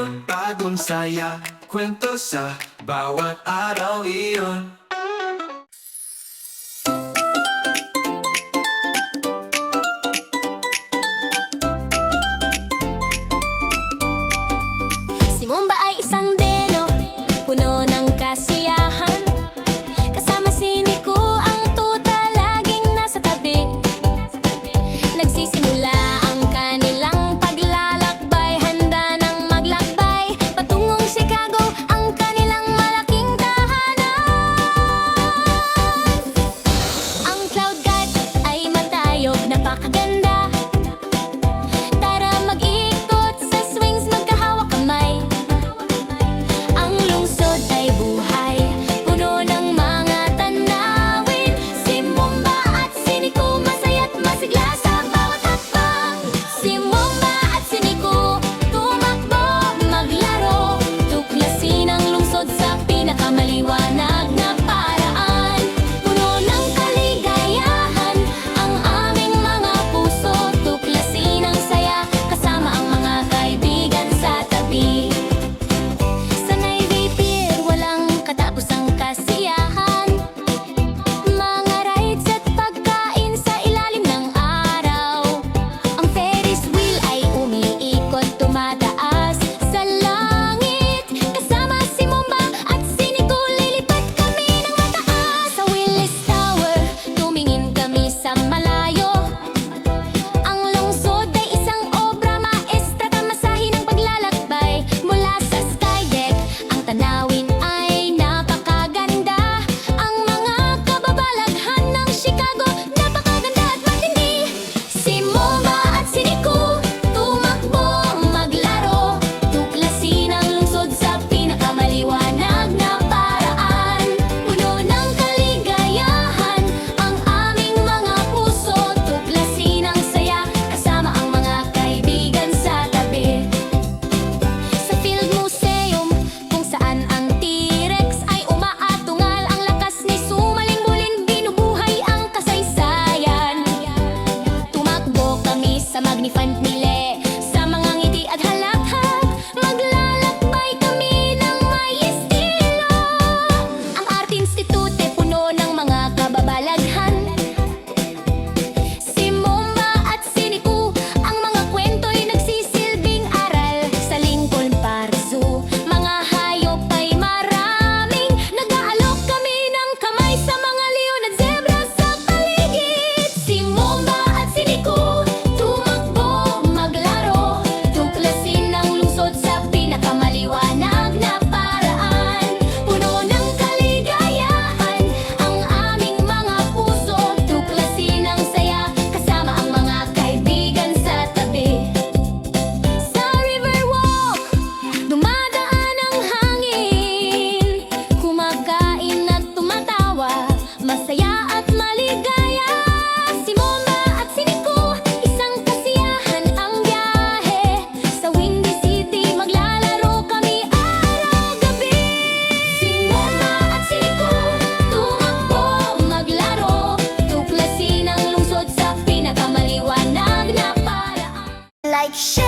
iyon Bagong saya, kwento sa bawat araw iyon. sa Magnifant Mille. shine.